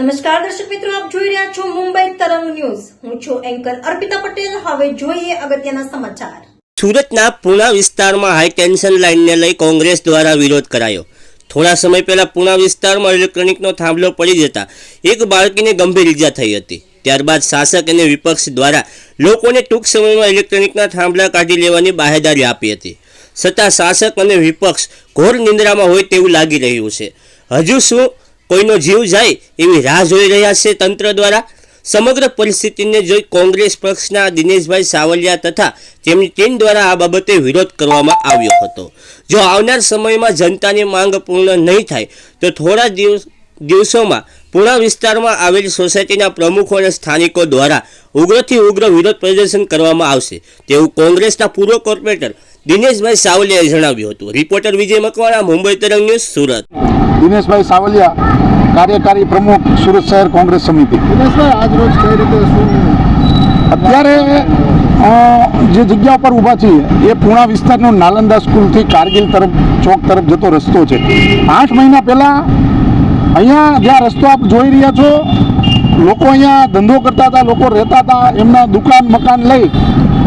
નમસ્કાર, દર્શક મિત્રો, આપ જોઈ રહ્યા છો મુંબઈ તરંગ ન્યૂઝ. હું છું એન્કર અર્પિતા પટેલ. હવે જોઈએ અગત્યના સમાચાર. સુરતના પૂણા વિસ્તારમાં હાઈ ટેન્શન લાઇનને લઈ કોંગ્રેસ દ્વારા વિરોધ કરાયો. થોડા સમય પહેલા પૂણા વિસ્તારમાં ઇલેક્ટ્રોનિકનો થાંભલો પડી જતા એક બાળકીને ગંભીર ઈજા થઈ હતી. ત્યારબાદ શાસક અને વિપક્ષ દ્વારા લોકોને ટૂંક સમયમાં ઇલેક્ટ્રોનિકના થાંભલા કાઢી લેવાની બાહેદારી આપી હતી. છતાં શાસક અને વિપક્ષ ઘોર નિંદ્રામાં હોય તેવું લાગી રહ્યું છે. હજુ શું કોઈનો જીવ જાય એવી રાહ જોઈ રહ્યા છે તંત્ર દ્વારા. સમગ્ર પરિસ્થિતિને જોઈ કોંગ્રેસ પક્ષના દિનેશભાઈ સાવલિયા તથા તેમની ટીમ દ્વારા આ બાબતે વિરોધ કરવામાં આવ્યો હતો. જો આવનાર સમયમાં જનતાની માંગ પૂર્ણ નહીં થાય, તો થોડા દિવસ, દિવસોમાં પૂણા વિસ્તારમાં આવેલી સોસાયટીના પ્રમુખો અને સ્થાનિકો દ્વારા ઉગ્રથી ઉગ્ર વિરોધ પ્રદર્શન કરવામાં આવશે. તેવું કોંગ્રેસના પૂર્વ કોર્પોરેટર દિનેશભાઈ સાવલિયાએ જણાવ્યું હતું. રિપોર્ટર વિજય મકવાણા, મુંબઈ તરંગ ન્યૂઝ, સુરત. દિનેશભાઈ સાવલિયા કાર્યકારી પ્રમુખ સુરત શહેર કોંગ્રેસ સમિતિ. અત્યારે જે જગ્યા ઉપર ઊભા છીએ, એ પૂણા વિસ્તારનો નાલંદા સ્કૂલથી કારગિલ તરફ, ચોક તરફ જતો રસ્તો છે. આઠ મહિના પહેલાં અહીંયા જ્યાં રસ્તો આપ જોઈ રહ્યા છો, લોકો અહીંયા ધંધો કરતા હતા, લોકો રહેતા હતા, એમના દુકાન મકાન લઈ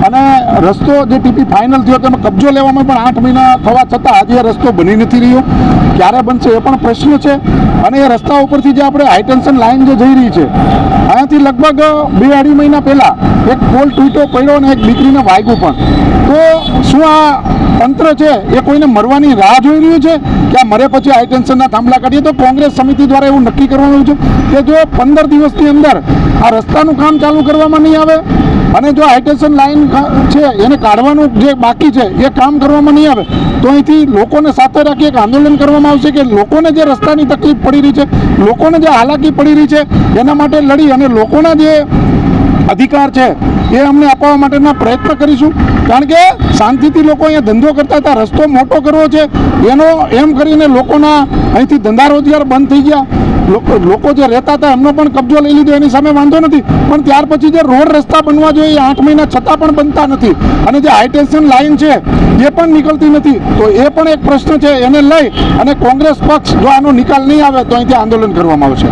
અને રસ્તો જે ટીપી ફાઇનલ થયો તેમાં કબજો લેવામાં પણ આઠ મહિના થવા છતાં એ રસ્તો બની નથી રહ્યો. ક્યારે બનશે એ પણ પ્રશ્ન છે. અને એ રસ્તા ઉપરથી જે આપણે હાઈટેન્શન લાઇન જે જઈ રહી છે, અહીંયાથી લગભગ બે અઢી મહિના પહેલાં એક પોલ તૂટો પડ્યો અને એક દીકરીને વાગ્યું પણ. તો શું આ તંત્ર છે એ કોઈને મરવાની રાહ જોઈ રહ્યું છે? કે આ મરે પછી હાઈટેન્શનના થાંભલા કાઢીએ તો કોંગ્રેસ સમિતિ દ્વારા એવું નક્કી કરવાનું છે કે જો પંદર દિવસની અંદર આ રસ્તાનું કામ ચાલુ કરવામાં નહીં આવે અને જો હાઇટેશન લાઇન છે, એને કાઢવાનું જે બાકી છે, એ કામ કરવામાં નહીં આવે, તો અહીંથી લોકોને સાથે રાખી એક આંદોલન કરવામાં આવશે કે લોકોને જે રસ્તાની તકલીફ પડી રહી છે, લોકોને જે હાલાકી પડી રહી છે, એના માટે લડી અને લોકોના જે અધિકાર છે એ અમને અપાવવા માટેના પ્રયત્ન કરીશું. કારણ કે શાંતિથી લોકો અહીંયા ધંધો કરતા હતા, રસ્તો મોટો કરવો છે. એનો એમ કરીને લોકોના અહીંથી ધંધા રોજગાર બંધ થઈ ગયા. લોકો જે રહેતા હતા એમનો પણ કબજો લઈ લીધો, એની સામે વાંધો નથી. પણ ત્યાર પછી જે રોડ રસ્તા બનવા જોઈએ એ આઠ મહિના છતાં પણ બનતા નથી. અને જે હાઈટેન્શન લાઇન છે એ પણ નીકળતી નથી. તો એ પણ એક પ્રશ્ન છે, એને લઈ અને કોંગ્રેસ પક્ષ જો આનો નિકાલ નહીં આવે તો અહીંથી આંદોલન કરવામાં આવશે.